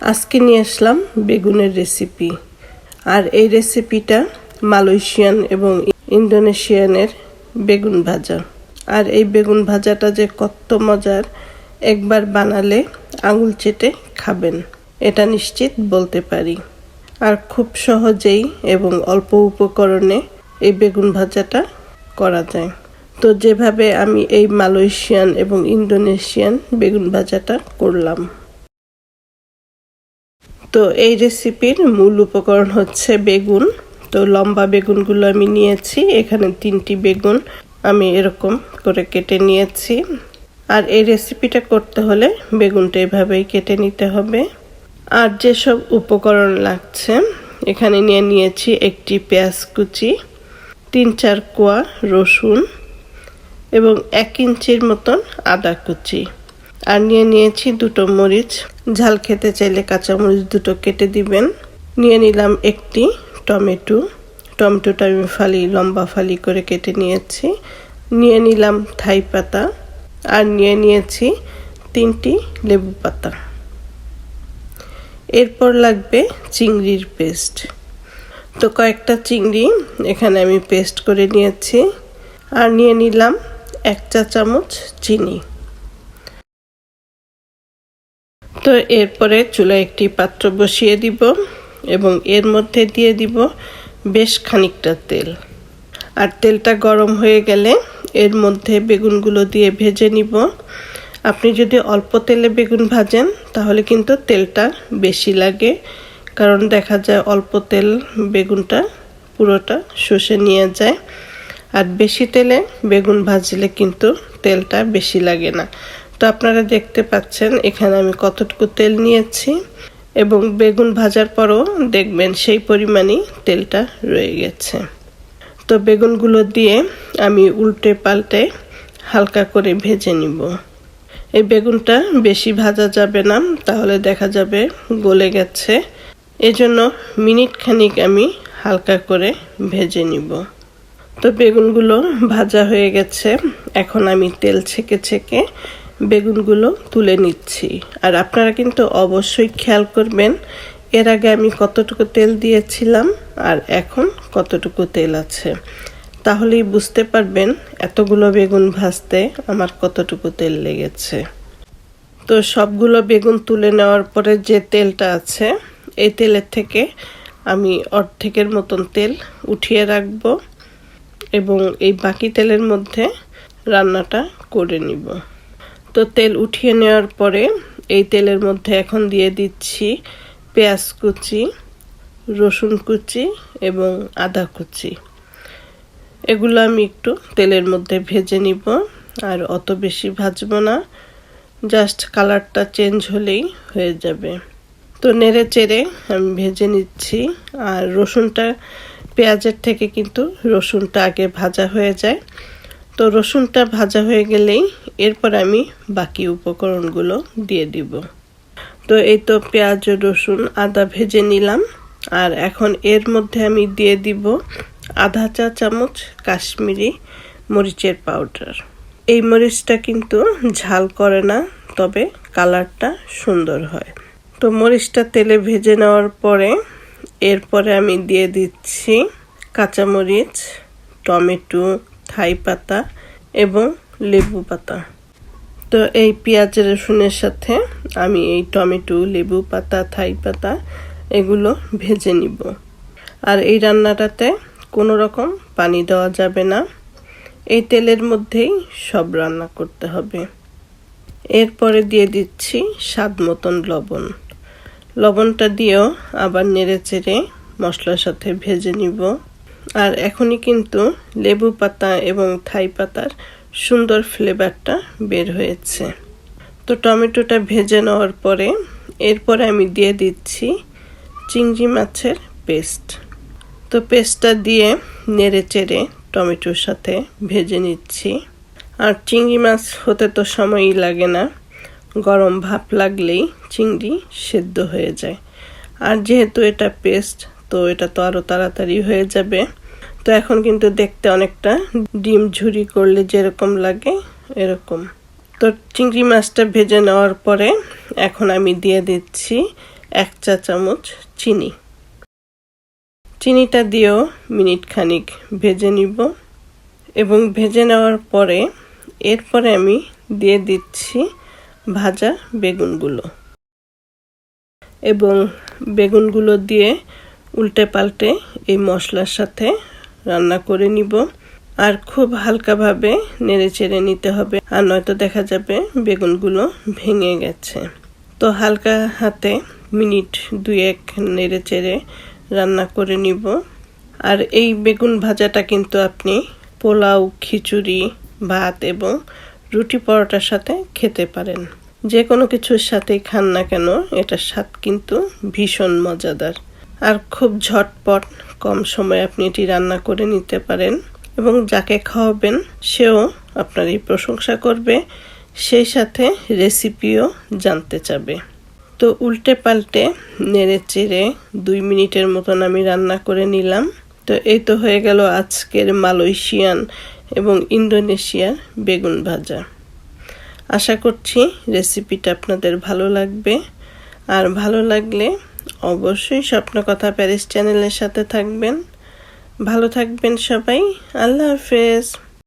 আজকে নিয়ে আসলাম বেগুনের রেসিপি আর এই রেসিপিটা মালয়েশিয়ান এবং ইন্দোনেশিয়ানের বেগুন ভাজা। আর এই বেগুন ভাজাটা যে কত মজার, একবার বানালে আঙুল চেটে খাবেন, এটা নিশ্চিত বলতে পারি। আর খুব সহজেই এবং অল্প উপকরণে এই বেগুন ভাজাটা করা যায়। তো যেভাবে আমি এই মালয়েশিয়ান এবং ইন্দোনেশিয়ান বেগুন ভাজাটা করলাম। তো এই রেসিপির মূল উপকরণ হচ্ছে বেগুন। তো লম্বা বেগুনগুলো আমি নিয়েছি, এখানে তিনটি বেগুন আমি এরকম করে কেটে নিয়েছি। আর এই রেসিপিটা করতে হলে বেগুনটা এভাবেই কেটে নিতে হবে। আর যেসব উপকরণ লাগছে, এখানে নিয়ে নিয়েছি একটি পেঁয়াজ কুচি, তিন চার কোয়া রসুন এবং এক ইঞ্চির মতন আদা কুচি। আর নিয়ে নিয়েছি দুটো মরিচ। ঝাল খেতে চাইলে কাঁচা মরিচ দুটো কেটে দিবেন। নিয়ে নিলাম একটি টমেটো। টমেটোটা আমি ফালি, লম্বা ফালি করে কেটে নিয়েছি। নিয়ে নিলাম থাই পাতা। আর নিয়ে নিয়েছি তিনটি লেবু পাতা। এরপর লাগবে চিংড়ির পেস্ট। তো কয়েকটা চিংড়ি এখানে আমি পেস্ট করে নিয়েছি। আর নিয়ে নিলাম এক চা চামচ চিনি। তো এরপরে চুলায় একটি পাত্র বসিয়ে দিব এবং এর মধ্যে দিয়ে দিব বেশ খানিকটা তেল। আর তেলটা গরম হয়ে গেলে এর মধ্যে বেগুনগুলো দিয়ে ভেজে নিব। আপনি যদি অল্প তেলে বেগুন ভাজেন, তাহলে কিন্তু তেলটা বেশি লাগে। কারণ দেখা যায় অল্প তেল বেগুনটা পুরোটা শুষে নিয়ে যায়। আর বেশি তেলে বেগুন ভাজলে কিন্তু তেলটা বেশি লাগে না। তো আপনারা দেখতে পাচ্ছেন, এখানে আমি কতটুকু তেল নিয়েছি এবং বেগুন ভাজার পরও দেখবেন সেই পরিমাণই তেলটা রয়ে গেছে। তো বেগুনগুলো দিয়ে আমি উল্টে পাল্টে হালকা করে ভেজে নিব। এই বেগুনটা বেশি ভাজা যাবে না, তাহলে দেখা যাবে গলে গেছে। এজন্য মিনিট খানিক আমি হালকা করে ভেজে নিব। তো বেগুনগুলো ভাজা হয়ে গেছে, এখন আমি তেল ছেঁকে ছেঁকে বেগুনগুলো তুলে নিচ্ছি। আর আপনারা কিন্তু অবশ্যই খেয়াল করবেন, এর আগে আমি কতটুকু তেল দিয়েছিলাম আর এখন কতটুকু তেল আছে। তাহলেই বুঝতে পারবেন এতগুলো বেগুন ভাজতে আমার কতটুকু তেল লেগেছে। তো সবগুলো বেগুন তুলে নেওয়ার পরে যে তেলটা আছে, এই তেলের থেকে আমি অর্ধেকের মতন তেল উঠিয়ে রাখব এবং এই বাকি তেলের মধ্যে রান্নাটা করে নিব। তো তেল উঠিয়ে নেওয়ার পরে এই তেলের মধ্যে এখন দিয়ে দিচ্ছি পেঁয়াজ কুচি, রসুন কুচি এবং আদা কুচি। এগুলো আমি একটু তেলের মধ্যে ভেজে নিব, আর অত বেশি ভাজবো না। জাস্ট কালারটা চেঞ্জ হলেই হয়ে যাবে। তো নেড়ে চেড়ে আমি ভেজে নিচ্ছি, আর রসুনটা পেঁয়াজের থেকে কিন্তু রসুনটা আগে ভাজা হয়ে যায়। তো রসুনটা ভাজা হয়ে গেলেই এরপর আমি বাকি উপকরণগুলো দিয়ে দিব। তো এই তো পেঁয়াজ রসুন আদা ভেজে নিলাম। আর এখন এর মধ্যে আমি দিয়ে দিব আধা চা চামচ কাশ্মীরি মরিচের পাউডার। এই মরিচটা কিন্তু ঝাল করে না, তবে কালারটা সুন্দর হয়। তো মরিচটা তেলে ভেজে নেওয়ার পরে এরপরে আমি দিয়ে দিচ্ছি কাঁচামরিচ, টমেটো থাই পাতা এবং লেবু পাতা। তো এই পেঁয়াজ রসুনের সাথে আমি এই টমেটো, লেবু পাতা, থাই পাতা এগুলো ভেজে নিব। আর এই রান্নাটাতে কোনো রকম পানি দেওয়া যাবে না। এই তেলের মধ্যেই সব রান্না করতে হবে। এরপরে দিয়ে দিচ্ছি স্বাদ মতন লবণ। লবণটা দিয়েও আবার নেড়ে চেড়ে মশলার সাথে ভেজে নিব। আর এখনই কিন্তু লেবু পাতা এবং থাই পাতার সুন্দর ফ্লেভারটা বের হয়েছে। তো টমেটোটা ভেজে নেওয়ার পরে এরপরে আমি দিয়ে দিচ্ছি চিংড়ি মাছের পেস্ট। তো পেস্টটা দিয়ে নেড়ে চেড়ে টমেটোর সাথে ভেজে নিচ্ছি। আর চিংড়ি মাছ হতে তো সময়ই লাগে না, গরম ভাপ লাগলেই চিংড়ি সেদ্ধ হয়ে যায়। আর যেহেতু এটা পেস্ট, তো এটা তো আরও তাড়াতাড়ি হয়ে যাবে। তো এখন কিন্তু দেখতে অনেকটা ডিম ঝুরি করলে যেরকম লাগে এরকম। তো চিংড়ি মাছটা ভেজে নেওয়ার পরে এখন আমি দিয়ে দিচ্ছি এক চা চামচ চিনি। চিনিটা দিয়েও মিনিট খানিক ভেজে নিব এবং ভেজে নেওয়ার পরে এরপরে আমি দিয়ে দিচ্ছি ভাজা বেগুনগুলো। এবং বেগুনগুলো দিয়ে উল্টে পাল্টে এই মশলার সাথে রান্না করে নিব। আর খুব হালকাভাবে নেড়ে চেড়ে নিতে হবে। আর নয়তো দেখা যাবে বেগুনগুলো ভেঙে গেছে। তো হালকা হাতে মিনিট দুয়েক নেড়ে চেড়ে রান্না করে নিব। আর এই বেগুন ভাজাটা কিন্তু আপনি পোলাও, খিচুড়ি, ভাত এবং রুটি পরোটার সাথে খেতে পারেন। যে কোনো কিছুর সাথেই খান না কেন, এটার স্বাদ কিন্তু ভীষণ মজাদার। আর খুব ঝটপট কম সময়ে আপনি এটি রান্না করে নিতে পারেন এবং যাকে খাওয়াবেন সেও আপনার এই প্রশংসা করবে, সেই সাথে রেসিপিও জানতে চাবে। তো উল্টে পাল্টে নেড়ে চেড়ে দুই মিনিটের মতন আমি রান্না করে নিলাম। তো এই তো হয়ে গেল আজকের মালয়েশিয়ান এবং ইন্দোনেশিয়ার বেগুন ভাজা। আশা করছি রেসিপিটা আপনাদের ভালো লাগবে। আর ভালো লাগলে অবশ্যই স্বপ্ন কথা প্যারিস চ্যানেলের সাথে থাকবেন। ভালো থাকবেন সবাই। আল্লাহ হাফেজ।